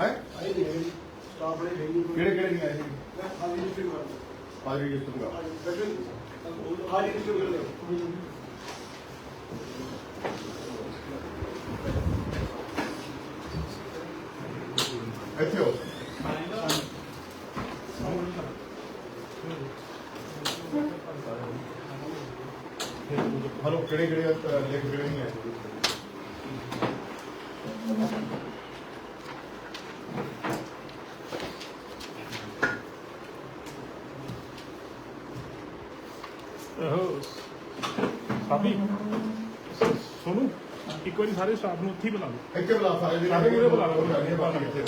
ਹੈ ਕਿਹੜੇ ਕਿਹੜੇ ਨਹੀਂ ਆਏ ਸੀ ਹਾਜ਼ਰੀ ਰਜਿਸਟਰ ਦਾ ਇੱਥੇ ਹੋ ਹਲੋ ਕਿਹੜੇ ਕਿਹੜੇ ਅਹ, ਲਿਖ ਕਿਹੜੇ ਨਹੀਂ ਆਏ? ਉਹ ਸਾਬੀ ਸੋਨੂੰ ਇੱਕ ਵਾਰੀ ਸਾਰੇ ਸਟਾਫ ਨੂੰ ਉੱਥੇ ਹੀ ਬੁਲਾ ਲਓ। ਇੱਥੇ ਬੁਲਾ ਸਾਰੇ ਜਿਹੜੇ ਸਾਰੇ ਬੁਲਾ ਲਓ। ਉਹ ਜਾਣਗੇ ਬਾਕੀ ਇੱਥੇ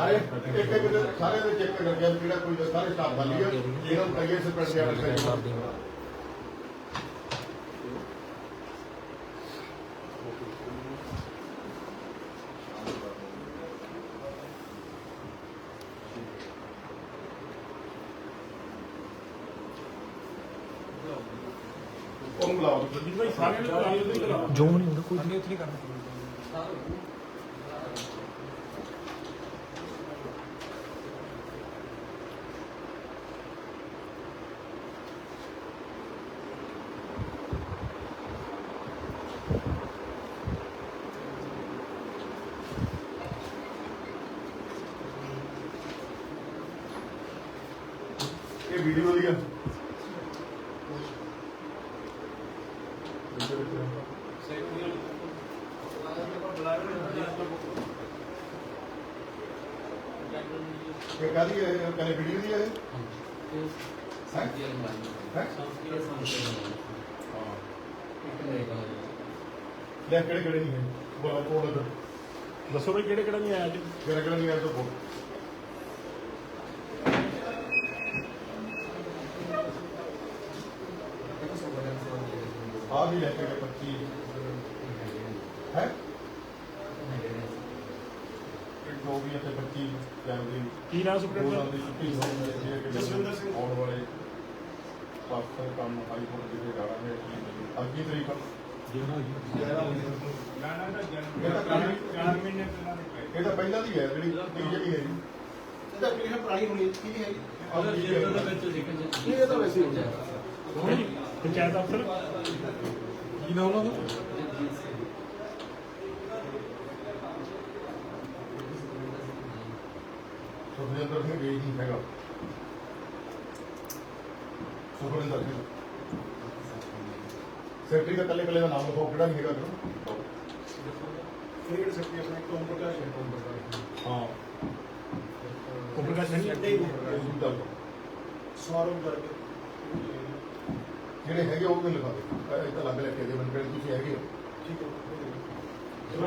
ਸਾਰੇ ਇੱਕ ਇੱਕ ਦੇ ਸਾਰੇ ਦੇ ਚੈੱਕ ਕਰ ਗਿਆ ਕਿਹੜਾ ਕੋਈ ਸਾਰੇ ਸਟਾਫ ਵਾਲੀ ਆ। ਇਹਨਾਂ ਨੂੰ ਕਹੀਏ ਸਰਪੰਚ ਦੇ ਆਰਡਰ ਉਹਨੂੰ ਬੁਲਾਓ। ਜੀ ਭਾਈ ਸਾਰਿਆਂ ਨੂੰ ਬੁਲਾ ਲਓ। ਉੱਥੇ ਨਹੀਂ ਹੁੰਦਾ ਵੀਡੀਓ ਦੀ ਆ। ਇਹ ਕਾਦੀ ਹੈ ਕਹਿੰਦੇ ਵੀਡੀਓ ਦੀ ਹੈ ਇਹ? ਹੈ? ਲੈ ਕਿਹੜੇ ਕਿਹੜੇ ਨਹੀਂ ਹੈ? ਬੋਲ ਬੋਲ ਦੱਸੋ ਭਾਈ ਕਿਹੜੇ ਕਿਹੜਾ ਨਹੀਂ ਆਇਆ ਅੱਜ? ਕਿਹੜਾ ਕਿਹੜਾ ਨਹੀਂ ਹੈ ਤਾਂ ਬੋਲ ਆ ਵੀ ਲੈ ਕੇ ਗਏ 25 ਹੈ? ਇੱਕ ਦੋ ਵੀ ਇੱਥੇ 25 ਫੈਮਿਲੀ ਕੀ ਨਾਮ ਸੁਪਰਡੈਂਟ ਦੀ ਛੁੱਟੀ ਹੋਣ ਜਸਵਿੰਦਰ ਸਿੰਘ। ਆਉਣ ਵਾਲੇ ਪਾਸਟਰ ਕੰਮ ਹਾਈ ਕੋਰਟ ਦੇ ਹੈ ਅੱਜ ਕੀ ਤਰੀਕ? ਇਹ ਤਾਂ ਇਹ ਤਾਂ ਪਹਿਲਾਂ ਦੀ ਹੈ ਜਿਹੜੀ ਜਿਹੜੀ ਹੈ ਜੀ। ਇਹਦਾ ਕਿਹੜੀ ਪੁਰਾਣੀ ਹੋਣੀ ਕੀ ਹੈ ਆਹ ਤੀਹ ਹੈ। ਇਹ ਤਾਂ ਵੈਸੇ ਹੀ ਪੰਚਾਇਤ ਅਫਸਰ। ਕੀ ਨਾਮ ਉਹਨਾਂ ਦਾ? ਸਿੰਘ ਨਹੀਂ ਹੈਗਾ। ਸਿੰਘ ਸੈਕਟਰੀ ਦਾ ਕੱਲੇ ਕੱਲੇ ਦਾ ਨਾਮ ਲਿਖੋ ਕਿਹੜਾ ਨਹੀਂ ਹੈਗਾ ਕਰੋ ਖੇਡ ਸਕਦੀ ਆਪਣੇ ਕੋਮ ਪ੍ਰਕਾਸ਼ ਹੈ ਕੋਮ ਪ੍ਰਕਾਸ਼। ਹਾਂ। ਓਮ ਪ੍ਰਕਾਸ਼ ਸਿੰਘ ਇਹ ਸੁਣਦਾ ਸੌਰਵ ਗਰਗ ਜਿਹੜੇ ਹੈਗੇ ਉਹ ਵੀ ਲਿਖਾ ਦੇ ਇਹ ਤਾਂ ਲੱਗ ਲੈ ਕੇ ਦੇ ਬੰਦੇ ਤੁਸੀਂ ਹੈਗੇ ਹੋ। ਠੀਕ ਸਰ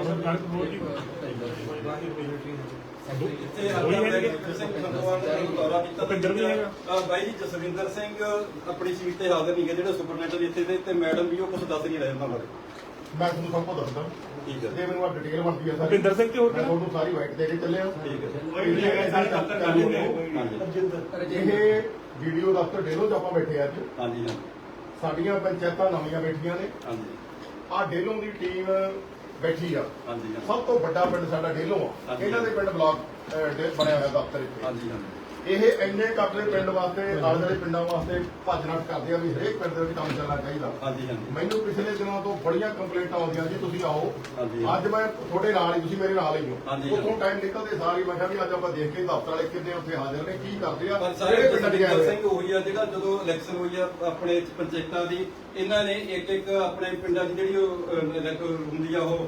ਸਿੰਘ ਸੰਗਵਾਨ ਨੇ ਦੌਰਾ ਕੀਤਾ ਭੁਪਿੰਦਰ ਵੀ ਹੈਗਾ। ਅ, ਬਾਈ ਜੀ ਜਸਵਿੰਦਰ ਸਿੰਘ ਆਪਣੀ ਸੀਟ ਤੇ ਹਾਜ਼ਰ ਨਹੀਂ ਗਏ ਜਿਹੜੇ ਸੁਪਰਡੈਂਟ ਇੱਥੇ ਦੇ ਤੇ ਮੈਡਮ ਵੀ ਉਹ ਕੁਝ ਦੱਸ ਨਹੀਂ ਰਹੇ ਉਹਨਾਂ ਬਾਰੇ। ਮੈਂ ਤੁਹਾਨੂੰ ਸਭ ਕੁਝ ਦੱਸਦਾ। ਠੀਕ ਹੈ। ਜੇ ਮੈਨੂੰ ਆ ਡਿਟੇਲ ਬਣਦੀ ਹੈ ਸਾਰੀ ਭੁਪਿੰਦਰ ਸਿੰਘ ਤੇ ਹੋਰ ਮੈਂ ਕਿਹੜਾ? ਤੁਹਾਨੂੰ ਸਾਰੀ ਵਾਈਟ ਦੇ ਕੇ ਚੱਲਿਆ। ਠੀਕ ਹੈ। ਇਹ ਹੈਗਾ ਸਾਰੀ ਹਾਂਜੀ। ਇਹ ਵੀਡੀਓ ਦਫ਼ਤਰ ਡੇਲੋ 'ਚ ਆਪਾਂ ਬੈਠੇ ਅੱਜ। ਹਾਂਜੀ। ਸਾਡੀਆਂ ਪੰਚਾਇਤਾਂ ਨਵੀਆਂ ਬੈਠੀਆਂ ਨੇ। ਹਾਂਜੀ। ਆ ਡੇਲੋਂ ਦੀ ਟੀਮ ਬੈਠੀ ਆ। ਹਾਂਜੀ ਸਭ ਤੋਂ ਵੱਡਾ ਪਿੰਡ ਸਾਡਾ ਡੇਲੋਂ ਆ। ਇਹਨਾਂ ਦੇ ਪਿੰਡ ਬਲਾਕ ਅਹ, ਡੇ- ਬਣਿਆ ਹੋਇਆ ਦਫ਼ਤਰ ਇੱਥੇ। ਹਾਂਜੀ ਹਾਂਜੀ। ਇਹ ਇੰਨੇ ਕੱਪੜੇ ਪਿੰਡ ਵਾਸਤੇ ਆਲੇ ਦੁਆਲੇ ਪਿੰਡਾਂ ਵਾਸਤੇ ਭੱਜ ਨੱਠ ਕਰਦੇ ਆ ਵੀ ਹਰੇਕ ਪਿੰਡ ਦੇ ਵਿੱਚ ਕੰਮ ਚੱਲਣਾ ਚਾਹੀਦਾ। ਹਾਂਜੀ ਹਾਂਜੀ। ਮੈਨੂੰ ਪਿਛਲੇ ਦਿਨਾਂ ਤੋਂ ਬੜੀਆਂ ਕੰਪਲੇਂਟਾਂ ਆਉਂਦੀਆਂ ਜੀ ਤੁਸੀਂ ਆਓ। ਅੱਜ ਮੈਂ ਤੁਹਾਡੇ ਨਾਲ ਹੀ ਤੁਸੀਂ ਮੇਰੇ ਨਾਲ ਹੀ ਹੋ। ਉਥੋਂ ਟਾਈਮ ਨਿਕਲਦੇ ਸਾਰੀ ਮੈਂ ਕਿਹਾ ਵੀ ਅੱਜ ਆਪਾਂ ਦੇਖ ਕੇ ਦਫ਼ਤਰ ਵਾਲੇ ਕਿੰਨੇ ਉੱਥੇ ਹਾਜ਼ਰ ਨੇ ਕੀ ਕਰਦੇ ਆ ਪਰ ਸਾਰੇ ਪਿੰਡ ਸਿੰਘ ਉਹੀ ਆ ਜਿਹੜਾ ਜਦੋਂ ਇਲੈਕਸ਼ਨ ਹੋਈ ਆ ਆਪਣੇ ਪੰਚਾਇਤਾਂ ਦੀ ਇਹਨਾਂ ਨੇ ਇੱਕ ਇੱਕ ਆਪਣੇ ਪਿੰਡਾਂ ਦੀ ਜਿਹੜੀ ਹੁੰਦੀ ਆ ਉਹ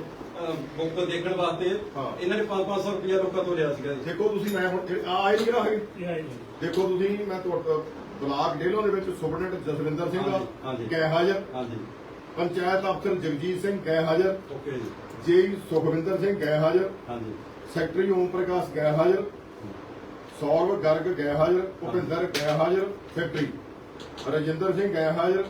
ਬੁੱਕ ਦੇਖਣ ਵਾਸਤੇ ਹਾਂ। ਇਹਨਾਂ ਨੇ 5-500 ਰੁਪਇਆ ਲੋਕਾਂ ਤੋਂ ਲਿਆ ਸੀਗਾ ਜੀ। ਦੇਖੋ ਤੁਸੀਂ ਮੈਂ ਹੁਣ ਜਿਹੜੇ- ਆ ਆਏ ਨਹੀਂ ਨਾ ਇਹ? ਇਹ ਆਏ ਜੀ ਦੇਖੋ ਤੁਸੀਂ ਮੈਂ ਤੁਹਾਡਾ ਬਲਾਕ ਡੇਲੋਂ ਦੇ ਵਿੱਚ ਸੁਪਰਡੈਂਟ ਜਸਵਿੰਦਰ ਸਿੰਘ ਹਾਂਜੀ, ਹਾਂਜੀ। ਗਏ ਹਾਜ਼ਰ। ਹਾਂਜੀ। ਪੰਚਾਇਤ ਅਫਸਰ ਜਗਜੀਤ ਸਿੰਘ ਗਏ ਹਾਜ਼ਰ। ਓਕੇ ਜੀ। ਜੀ ਸੁਖਵਿੰਦਰ ਸਿੰਘ ਗਏ ਹਾਜ਼ਰ। ਹਾਂਜੀ। ਸੈਕਟਰੀ ਓਮ ਪ੍ਰਕਾਸ਼ ਗਏ ਹਾਜ਼ਰ। ਸੌਰਵ ਗਰਗ ਗਏ ਹਾਜ਼ਰ। ਭੁਪਿੰਦਰ ਗਏ ਹਾਜ਼ਰ। ਸੈਕਟਰੀ ਰਜਿੰਦਰ ਸਿੰਘ ਗਏ ਹਾਜ਼ਰ।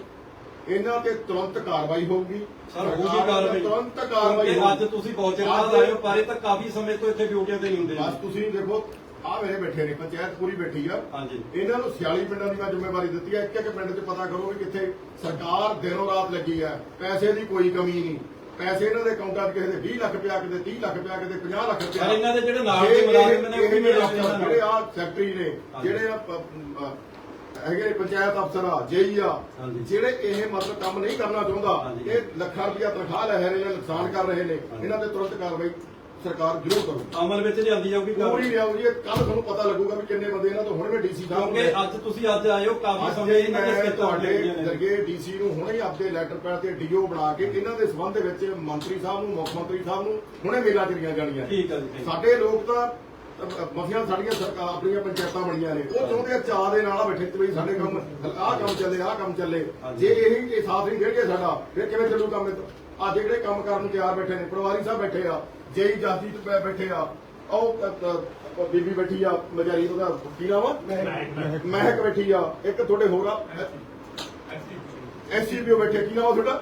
ਇਹਨਾਂ ਤੇ ਤੁਰੰਤ ਕਾਰਵਾਈ ਹੋਊਗੀ। ਸਰ ਵੀ ਕਾਰਵਾਈ ਤੁਰੰਤ ਕਾਰਵਾਈ ਅੱਜ ਹੋਊਗੀ। ਤੁਸੀਂ ਬਹੁਤ ਚਿਰ ਬਾਅਦ ਆਏ ਹੋ ਪਰ ਇਹ ਤਾਂ ਕਾਫੀ ਸਮੇਂ ਤੋਂ ਇੱਥੇ ਡਿਊਟੀਆਂ ਤੇ ਨਹੀਂ ਹੁੰਦੇ। ਬਸ ਤੁਸੀਂ ਦੇਖੋ ਆ ਮੇਰੇ ਬੈਠੇ ਨੇ ਪੰਚਾਇਤ ਪੂਰੀ ਬੈਠੀ ਆ। ਹਾਂਜੀ। ਇਹਨਾਂ ਨੂੰ 46 ਪਿੰਡਾਂ ਦੀ ਮੈਂ ਜ਼ਿੰਮੇਵਾਰੀ ਦਿੱਤੀ ਹੈ ਇੱਕ ਇੱਕ ਪਿੰਡ 'ਚ ਪਤਾ ਕਰੋ ਵੀ ਕਿੱਥੇ ਸਰਕਾਰ ਦਿਨੋਂ ਰਾਤ ਲੱਗੀ ਹੈ ਪੈਸੇ ਦੀ ਕੋਈ ਕਮੀ ਨਹੀਂ। ਪੈਸੇ ਇਹਨਾਂ ਦੇ ਅਕਾਊਂਟਾਂ 'ਚ ਕਿਸੇ ਦੇ 20 ਲੱਖ ਪਿਆ ਕਿਤੇ 30 ਲੱਖ ਪਿਆ ਕਿਤੇ 50 ਲੱਖ ਪਿਆ। ਇਹਨਾਂ ਦੇ ਜਿਹੜੇ ਨਾਲ ਦੇ ਮੁਲਾਜ਼ਮ ਨੇ ਉਹ ਵੀ ਮੇਰੇ ਜਿਹੜੇ ਆ ਸੈਕਟਰੀ ਨੇ। ਜਿਹੜੇ ਆ ਹੈਗੇ ਪੰਚਾਇਤ ਅਫਸਰ ਆ ਜੇਈ ਆ ਹਾਂਜੀ। ਜਿਹੜੇ ਇਹ ਮਤਲਬ ਕੰਮ ਨਹੀਂ ਕਰਨਾ ਚਾਹੁੰਦਾ ਹਾਂਜੀ। ਇਹ ਲੱਖਾਂ ਰੁਪਇਆ ਤਨਖਾਹ ਲੈ ਰਹੇ ਨੇ ਨੁਕਸਾਨ ਕਰ ਰਹੇ ਨੇ ਹਾਂਜੀ। ਇਹਨਾਂ ਤੇ ਤੁਰੰਤ ਕਾਰਵਾਈ ਸਰਕਾਰ ਜ਼ਰੂਰ ਕਰੂਗੀ ਅਮਲ ਵਿੱਚ ਲਿਆਂਦੀ ਜਾਊਗੀ ਪੂਰੀ ਕਾਰਵਾਈ। ਲਿਆਉਗੀ ਕੱਲ ਤੁਹਾਨੂੰ ਪਤਾ ਲੱਗੂਗਾ ਵੀ ਕਿੰਨੇ ਬੰਦੇ ਇਹਨਾਂ ਤੋਂ ਹੁਣ ਵੀ ਡੀਸੀ ਸਾਹਿਬ ਕਿਉਂਕਿ ਅੱਜ ਤੁਸੀਂ ਅੱਜ ਆਏ ਹੋ ਕਾਫੀ ਅੱਜ ਸਮੇਂ ਇਹਨਾਂ ਦੇ ਮੈਂ ਤੁਹਾਡੇ ਨੇ ਦਰਗੇ ਡੀਸੀ ਨੂੰ ਹੁਣੇ ਹੀ ਆਪਦੇ ਲੈਟਰ ਪੈਡ ਤੇ ਡੀਓ ਬਣਾ ਕੇ ਇਹਨਾਂ ਦੇ ਸਬੰਧ ਵਿੱਚ ਮੰਤਰੀ ਸਾਹਿਬ ਨੂੰ ਮੁੱਖ ਮੰਤਰੀ ਸਾਹਿਬ ਨੂੰ ਹੁਣੇ ਮੇਲਾ ਕਰੀਆਂ ਜਾਣੀਆਂ ਠੀਕ ਹੈ ਜੀ ਠੀਕ। ਸਾਡੇ ਲੋਕ ਤਾਂ ਮਫੀਆਂ ਸਾਡੀਆਂ ਸਰਕਾਰ ਆਪਣੀਆਂ ਪੰਚਾਇਤਾਂ ਬਣੀਆਂ ਨੇ। ਉਹ ਚਾਹੁੰਦੇ ਆ ਚਾਹ ਦੇ ਨਾਲ ਬੈਠੇ ਤੇ ਵੀ ਸਾਡੇ ਕੰਮ ਆਹ ਕੰਮ ਚੱਲੇ ਆਹ ਕੰਮ ਚੱਲੇ। ਜੇ ਇਹੀ ਇਹ ਸਾਥ ਨਹੀਂ ਦੇਣਗੇ ਸਾਡਾ ਫਿਰ ਕਿਵੇਂ ਚੱਲੂ ਕੰਮ ਆ ਜਿਹੜੇ ਕੰਮ ਕਰਨ ਨੂੰ ਤਿਆਰ ਬੈਠੇ ਨੇ ਪਰਿਵਾਰੀ ਸਾਹਿਬ ਬੈਠੇ ਆ ਜੇਈ ਜਾਤੀ ਤੇ ਬੈਠੇ ਆ ਉਹ ਬੀਬੀ ਬੈਠੀ ਆ ਮਜਾਰੀ ਉਹਦਾ ਕੀ ਨਾਮ ਆ? ਮਹਿਕ। ਬੈਠੀ ਆ ਇੱਕ ਤੁਹਾਡੇ ਹੋਰ ਆ? ਐਸਸੀਪੀਓ ਬੈਠੇ ਕੀ ਨਾਮ ਆ ਤੁਹਾਡਾ?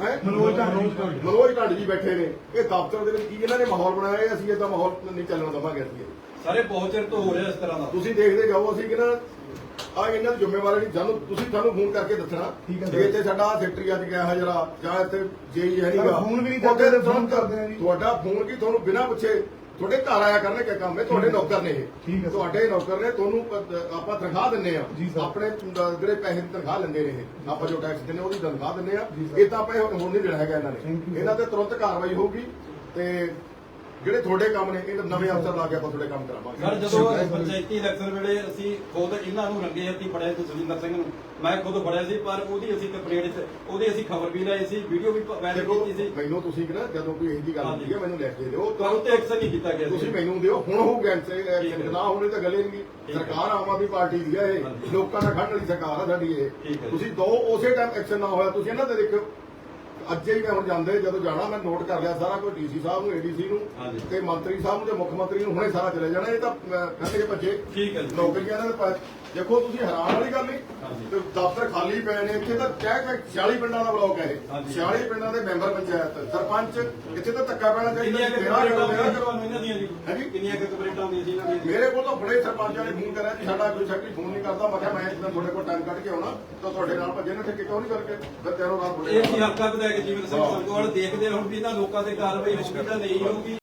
ਹੈ? ਮਨੋਜ ਢਾਂਡ। ਮਨੋਜ ਢਾਂਡ ਜੀ ਬੈਠੇ ਨੇ। ਇਹ ਦਫ਼ਤਰ ਦੇ ਵਿੱਚ ਕੀ ਇਹਨਾਂ ਨੇ ਮਾਹੌਲ ਬਣਾਇਆ ਹੈ, ਅਸੀਂ ਇਹਦਾ ਮਾਹੌਲ ਨਹੀਂ ਚੱਲਣ ਦਵਾਂਗੇ ਅਸੀਂ। ਸਾਰੇ ਬਹੁਤ ਚਿਰ ਤੋਂ ਹੋ ਰਿਹਾ ਇਸ ਤਰ੍ਹਾਂ ਦਾ। ਤੁਸੀਂ ਦੇਖਦੇ ਜਾਓ ਅਸੀਂ ਕਿਹਨਾਂ ਆ ਇਹਨਾਂ ਦੀ ਜ਼ਿੰਮੇਵਾਰੀ ਨਹੀਂ। ਸਾਨੂੰ ਤੁਸੀਂ ਸਾਨੂੰ ਫੋਨ ਕਰਕੇ ਦੱਸਣਾ। ਠੀਕ ਹੈ ਵੀ ਇੱਥੇ ਸਾਡਾ ਸੈਕਟਰੀ ਅੱਜ ਗਿਆ ਹਾਜ਼ਰ ਆ ਜਾਂ ਇੱਥੇ ਜੇਈ ਹੈ ਨਹੀਂਗਾ ਫੋਨ ਵੀ ਨਹੀਂ ਕਰਦੇ, ਫੋਨ ਕਰਦੇ ਆ ਜੀ। ਤੁਹਾਡਾ ਫੋਨ ਕੀ ਤੁਹਾਨੂੰ ਬਿਨਾਂ ਪੁੱਛੇ ਤੁਹਾਡੇ ਘਰ ਆਇਆ ਕਰਨੇ ਕਿ ਕੰਮ ਹੈ ਤੁਹਾਡੇ ਨੌਕਰ ਨੇ ਠੀਕ ਹੈ ਇਹ। ਤੁਹਾਡੇ ਨੌਕਰ ਨੇ ਤੁਹਾਨੂੰ ਆਪਾਂ ਤਨਖਾਹ ਦਿੰਨੇ ਆ। ਆਪਣੇ ਜਿਹੜੇ ਪੈਸੇ ਦੀ ਤਨਖਾਹ ਲੈਂਦੇ ਨੇ ਆਪਾਂ ਜੋ ਟੈਕਸ ਦਿੰਨੇ ਉਹਦੀ ਤਨਖਾਹ ਦਿੰਨੇ ਆ। ਇਹ ਤਾਂ ਆਪਾਂ ਹੁਣ ਨਹੀਂ ਦੇਣਾ ਹੈਗਾ ਇਹਨਾਂ ਨੇ। ਇਹਨਾਂ ਤੇ ਤੁਰੰਤ ਕਾਰਵਾਈ ਹੋਊਗੀ ਤੇ ਜਿਹੜੇ ਤੁਹਾਡੇ ਕੰਮ ਨੇ ਇਹ ਨਵੇਂ ਅਫਸਰ ਲਾ ਕੇ ਆਪਾਂ ਤੁਹਾਡੇ ਕੰਮ ਕਰਾਵਾਂਗੇ ਸਰ ਜਦੋਂ ਪੰਚਾਇਤੀ ਇਲੈਕਸ਼ਨ ਵੇਲੇ ਅਸੀਂ ਖੁਦ ਇਹਨਾਂ ਨੂੰ ਰੰਗੇ ਹੱਥੀ ਫੜਿਆ ਸੀ ਸੁਰਿੰਦਰ ਸਿੰਘ ਨੂੰ ਮੈਂ ਖੁਦ ਫੜਿਆ ਸੀ ਪਰ ਉਹਦੀ ਅਸੀਂ ਕੰਪਲੇਂਟ ਉਹਦੀ ਅਸੀਂ ਖਬਰ ਵੀ ਲਈ ਸੀ ਵੀਡੀਓ ਵੀ ਵਾਇਰਲ ਕੀਤੀ ਸੀ ਮੈਨੂੰ ਤੁਸੀਂ ਕਿਹਾ ਜਦੋਂ ਕੋਈ ਇਹੋ ਜੀ ਗੱਲ ਹੁੰਦੀ ਹੈ ਮੈਨੂੰ ਲੈ ਕੇ ਦਿਓ ਪਰ ਉੱਤੇ ਐਕਸ਼ਨ ਨਹੀਂ ਕੀਤਾ ਗਿਆ। ਤੁਸੀਂ ਮੈਨੂੰ ਦਿਓ ਹੁਣ ਹੋ ਗਿਆ ਠੀਕ ਹੈ। ਨਾ ਹੋਣੇ ਤਾਂ ਗੱਲੇ ਨਹੀਂ ਹੈ। ਸਰਕਾਰ ਆਮ ਆਦਮੀ ਪਾਰਟੀ ਦੀ ਹੈ ਇਹ। ਲੋਕਾਂ ਨਾਲ ਖੜਨ ਵਾਲੀ ਸਰਕਾਰ ਆ ਸਾਡੀ ਇਹ ਹੈ। ਤੁਸੀਂ ਦੋ ਉਸੇ ਟਾਈਮ ਐਕਸ਼ਨ ਨਾ ਹੋਇਆ ਤੁਸੀਂ ਇਹਨਾਂ ਤੇ ਦੇਖੋ ਅੱਜੇ ਹੀ ਮੈਂ ਹੁਣ ਜਾਂਦੇ ਜਦੋਂ ਜਾਣਾ ਮੈਂ ਨੋਟ ਕਰ ਲਿਆ ਸਾਰਾ ਕੋਈ ਡੀਸੀ ਸਾਹਿਬ ਨੂੰ ਏਡੀਸੀ ਨੂੰ। ਤੇ ਮੰਤਰੀ ਸਾਹਿਬ ਨੂੰ ਤੇ ਮੁੱਖ ਮੰਤਰੀ ਨੂੰ ਹੁਣੇ ਸਾਰਾ ਚਲੇ ਜਾਣਾ। ਇਹ ਤਾਂ ਕਹਿੰਦੇ ਭੱਜੇ ਠੀਕ ਹੈ। ਨੌਕਰੀਆਂ ਦੇ ਦੇਖੋ ਤੁਸੀਂ ਹੈਰਾਨ ਵਾਲੀ ਗੱਲ ਨਹੀਂ। ਤੇ ਦਫ਼ਤਰ ਖਾਲੀ ਪਏ ਨੇ ਇੱਥੇ ਤਾਂ ਕਹਿ ਕੇ 46 ਪਿੰਡਾਂ ਦਾ ਬਲਾਕ ਹੈ ਇਹ। ਹਾਂਜੀ। 46 ਪਿੰਡਾਂ ਦੇ ਮੈਂਬਰ ਪੰਚਾਇਤ ਸਰਪੰਚ ਇੱਥੇ ਤਾਂ ਧੱਕਾ ਪੈਣਾ ਚਾਹੀਦਾ ਕਿੰਨੀਆਂ ਕੰਪਲੇਂਟਾਂ ਹੁੰਦੀਆਂ ਸੀ ਇਹਨਾਂ ਦੀਆਂ ਮੇਰੇ ਕੋਲ ਤਾਂ ਬੜੇ ਸਰਪੰਚਾਂ ਨੇ ਫੋਨ ਕਰਿਆ ਕਿ ਸਾਡਾ ਕੋਈ ਸੈਕਟਰੀ ਫੋਨ ਨਹੀਂ ਕਰਦਾ। ਮੈਂ ਕਿਹਾ ਮੈਂ ਤੁਹਾਡੇ ਕੋਲ ਟਾਈਮ ਕੱਢ ਕੇ ਆਉਣਾ ਤਾਂ ਤੁਹਾਡੇ ਨਾਲ ਭੱਜੇ ਨੇ ਠੇਕੇ ਕਿਉਂ ਨਹੀਂ ਕਰਕੇ ਫਿਰ ਤੇਰੋ ਰਾਤ ਬੁਲੇ ਇਹ ਕੀ ਹਲਕਾ ਵਿਧਾਇਕ ਜੀਵਨ ਸਿੰਘ ਸੰਗੋਵਾਲ ਦੇਖਦੇ ਹੁਣ ਵੀ ਇਹਨਾਂ ਲੋਕਾਂ ਤੇ ਕਾਰਵਾਈ ਹੋਊਗੀ ਜਾਂ ਨਹੀਂ ਹੋਊਗੀ।